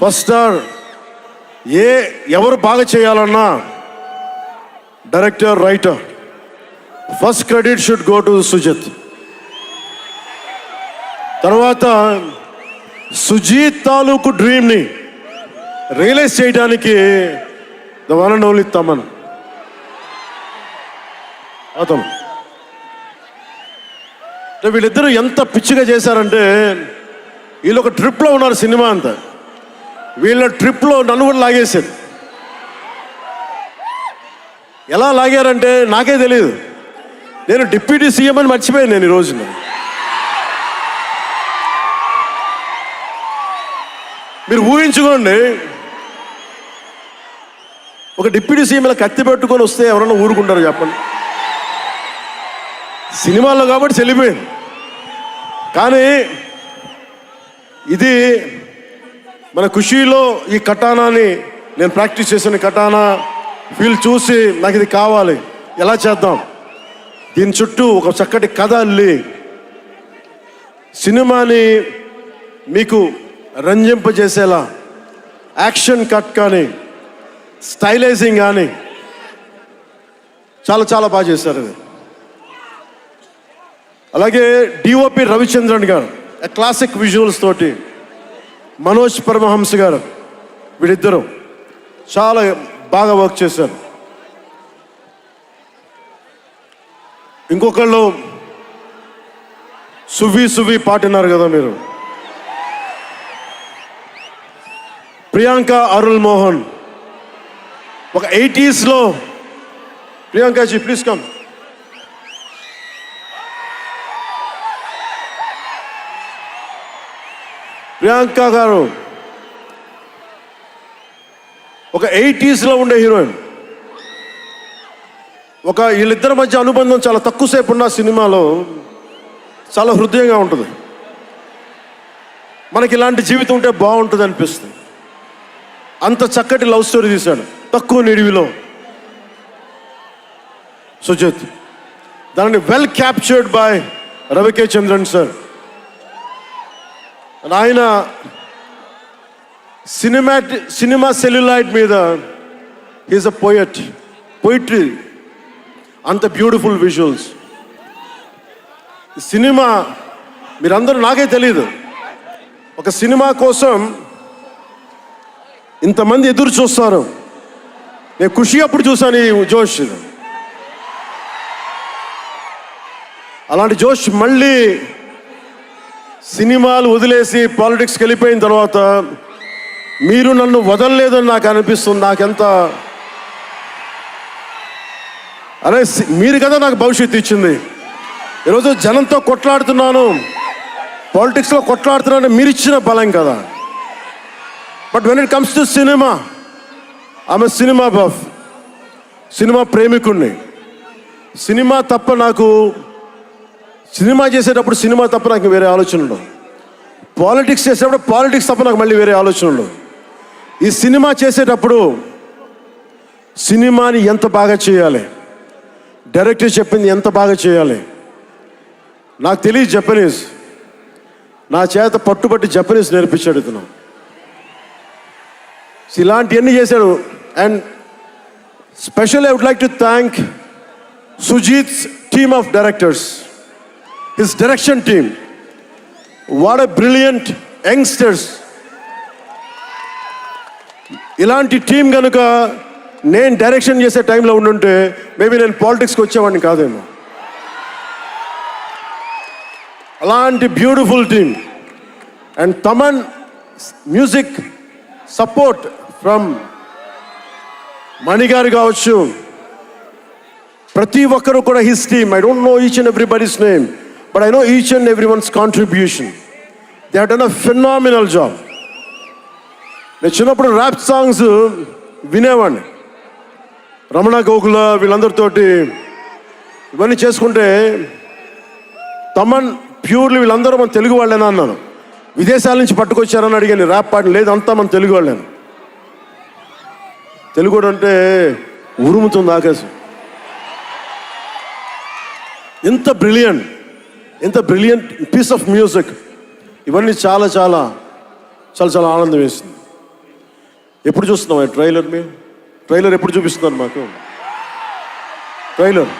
First star ఏ ఎవరు బాగా చేయాలన్నా director writer. First credit should go to Sujith. తర్వాత సుజీత్ తాలూకు డ్రీమ్ని రియలైజ్ చేయడానికి the one and only Thaman. అతను. వీళ్ళిద్దరూ ఎంత పిచ్చిగా చేశారంటే వీళ్ళు ఒక ట్రిప్లో ఉన్నారు సినిమా అంతా. వీళ్ళ ట్రిప్లో నన్ను కూడా లాగేశారు. ఎలా లాగారంటే నాకే తెలియదు నేను డిప్యూటీ సీఎం అని మర్చిపోయాను నేను ఈ రోజున. మీరు ఊహించుకోండి ఒక డిప్యూటీ సీఎం ఇలా కత్తి పెట్టుకొని వస్తే ఎవరన్నా ఊరుకుంటారు చెప్పండి. సినిమాల్లో కాబట్టి చెల్లిపోయింది. కానీ ఇది మన ఖుషీలో ఈ కటానాని నేను ప్రాక్టీస్ చేసిన కటానా వీళ్ళు చూసి నాకు ఇది కావాలి. ఎలా చేద్దాం? దీని చుట్టూ ఒక చక్కటి కథ అల్లి సినిమాని మీకు రంజింపజేసేలా యాక్షన్ కట్ కానీ స్టైలైజింగ్ కానీ చాలా చాలా బాగా చేశారు అది అలాగే డిఓపి రవిచంద్రన్ గారు క్లాసిక్ విజువల్స్ తోటి మనోజ్ పరమహంస గారు వీడిద్దరు చాలా బాగా వర్క్ చేశారు. ఇంకొకళ్ళు సువి సువి పాటినారు కదా మీరు? ప్రియాంక అరుల్ మోహన్. ఒక ఎయిటీస్లో ప్రియాంకాజీ ప్లీజ్ కమ్ ప్రియాంక గారు ఒక ఎయిటీస్లో ఉండే హీరోయిన్. ఒక వీళ్ళిద్దరి మధ్య అనుబంధం చాలా తక్కువసేపు ఉన్న సినిమాలో చాలా హృదయంగా ఉంటుంది. మనకి ఇలాంటి జీవితం ఉంటే బాగుంటుంది అనిపిస్తుంది. అంత చక్కటి లవ్ స్టోరీ తీశాడు. తక్కువ నిడివిలో. సుజిత్. దాన్ని well captured by Ravi K Chandran sir. నాయన సినిమాటి సినిమా సెల్యులైట్ మీద ఈజ్ అ పోయట్ పొయిట్రీ అంత బ్యూటిఫుల్ విజువల్స్ సినిమా మీరందరూ నాకే తెలియదు ఒక సినిమా కోసం ఇంతమంది ఎదురు చూస్తారు. నేను ఖుషి అప్పుడు చూశాను ఈ జోష్. అలాంటి జోష్ మళ్ళీ సినిమాలు వదిలేసి పాలిటిక్స్కి వెళ్ళిపోయిన తర్వాత మీరు నన్ను వదలలేదని నాకు అనిపిస్తుంది. నాకెంత అరే సి- మీరు కదా నాకు భవిష్యత్తు ఇచ్చింది. ఈరోజు జనంతో కొట్లాడుతున్నాను. పాలిటిక్స్లో కొట్లాడుతున్నాను. మీరు ఇచ్చిన బలం కదా. But when it comes to cinema ఆమె సినిమా బఫ్ సినిమా ప్రేమికుణ్ణి. సినిమా తప్ప నాకు సినిమా చేసేటప్పుడు సినిమా తప్ప నాకు వేరే ఆలోచన పాలిటిక్స్ చేసేటప్పుడు పాలిటిక్స్ తప్ప నాకు మళ్ళీ వేరే ఆలోచన ఈ సినిమా చేసేటప్పుడు సినిమాని ఎంత బాగా చేయాలి? డైరెక్టర్ చెప్పింది ఎంత బాగా చేయాలి? నాకు తెలియదు జపనీస్ నా చేత పట్టుబట్టి జపనీస్ నేర్పించాడు ఇతను. ఇలాంటివన్నీ చేశాడు. And special I would like to thank Sujeeth team of directors his direction team what a brilliant youngsters ఇలాంటి టీం కనుక నేను డైరెక్షన్ చేసే టైంలో ఉండుంటే మేబీ నేను పాలిటిక్స్కి వచ్చేవాడిని కాదేమో. అలాంటి beautiful team and Thaman music support from మణిగారు కావచ్చు. ప్రతి ఒక్కరు కూడా his team I don't know each and everybody's name but I know each and every one's contribution they have done a phenomenal job నేను చిన్నప్పుడు ర్యాప్ సాంగ్స్ వినేవాడిని. రమణ గోకుల వీళ్ళందరితోటి ఇవన్నీ చేసుకుంటే Thaman purely వీళ్ళందరూ మన తెలుగు వాళ్ళేనా అన్నాను. విదేశాల నుంచి పట్టుకొచ్చారని అడిగాను ర్యాప్ పాటలు లేదు అంతా మన తెలుగు వాళ్ళేను? తెలుగు అంటే ఉరుముతుంది ఆకాశం. ఎంత బ్రిలియంట్ ఎంత బ్రిలియంట్ పీస్ ఆఫ్ మ్యూజిక్ ఇవన్నీ చాలా చాలా చాలా చాలా ఆనందం వేసింది. ఎప్పుడు చూస్తున్నాం ట్రైలర్ మేము ట్రైలర్ ఎప్పుడు చూపిస్తున్నారు మాకు? ట్రైలర్